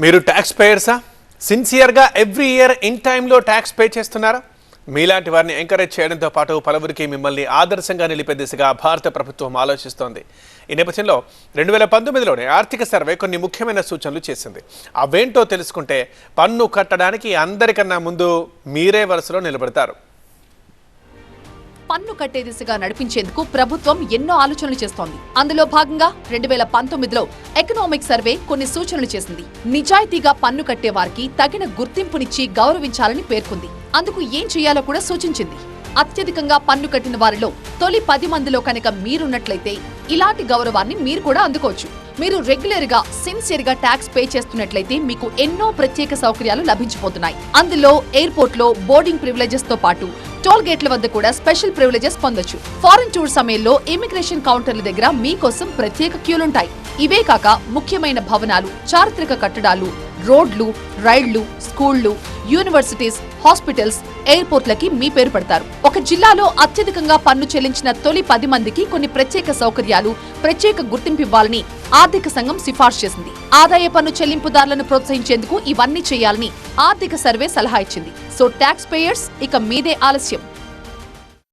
మీరు ట్యాక్స్ పేయర్సా సిన్సియర్గా ఎవ్రీ ఇయర్ ఇన్ టైంలో ట్యాక్స్ పే చేస్తున్నారా? మీలాంటి వారిని ఎంకరేజ్ చేయడంతో పాటు పలువురికి మిమ్మల్ని ఆదర్శంగా నిలిపే దిశగా భారత ప్రభుత్వం ఆలోచిస్తోంది. ఈ నేపథ్యంలో రెండు వేల పంతొమ్మిదిలోనే ఆర్థిక సర్వే కొన్ని ముఖ్యమైన సూచనలు చేసింది. అవేంటో తెలుసుకుంటే పన్ను కట్టడానికి అందరికన్నా ముందు మీరే వరుసలో నిలబడతారు. పన్ను కట్టే దిశగా నడిపించేందుకు ప్రభుత్వం ఎన్నో ఆలోచనలు చేస్తోంది. అందులో భాగంగా రెండు వేల పంతొమ్మిదిలో ఎకనామిక్ సర్వే కొన్ని సూచనలు చేసింది. నిజాయితీగా పన్ను కట్టే వారికి తగిన గుర్తింపునిచ్చి గౌరవించాలని పేర్కొంది. అందుకు ఏం చేయాలో కూడా సూచించింది. అత్యధికంగా పన్ను కట్టిన వారిలో తొలి పది మందిలో కనుక మీరున్నట్లయితే ఇలాంటి గౌరవాన్ని మీరు కూడా అందుకోవచ్చు. మీరు రెగ్యులర్గా సిన్సియర్గా ట్యాక్స్ పే చేస్తున్నట్లయితే మీకు ఎన్నో ప్రత్యేక సౌకర్యాలు లభించబోతున్నాయి. అందులో ఎయిర్పోర్ట్లో బోర్డింగ్ ప్రివిలేజెస్తో పాటు టోల్ గేట్ల వద్ద కూడా స్పెషల్ ప్రివిలేజెస్ పొందొచ్చు. ఫారెన్ టూర్ సమయంలో ఇమిగ్రేషన్ కౌంటర్ల దగ్గర మీకోసం ప్రత్యేక క్యూలుంటాయి. ఇవే కాక ముఖ్యమైన భవనాలు చారిత్రక కట్టడాలు రోడ్లు రైళ్ళు స్కూళ్ళు యూనివర్సిటీస్ హాస్పిటల్స్ ఎయిర్పోర్ట్లకి మీ పేరు పెడతారు. ఒక జిల్లాలో అత్యధికంగా పన్ను చెల్లించిన తొలి పది మందికి కొన్ని ప్రత్యేక సౌకర్యాలు ప్రత్యేక గుర్తింపు ఇవ్వాలని ఆర్థిక సంఘం సిఫార్సు చేసింది. ఆదాయ పన్ను చెల్లింపుదారులను ప్రోత్సహించేందుకు ఇవన్నీ చేయాలని ఆర్థిక సర్వే సలహా ఇచ్చింది. సో ట్యాక్స్ పేయర్స్ ఇక మీదే ఆలస్యం.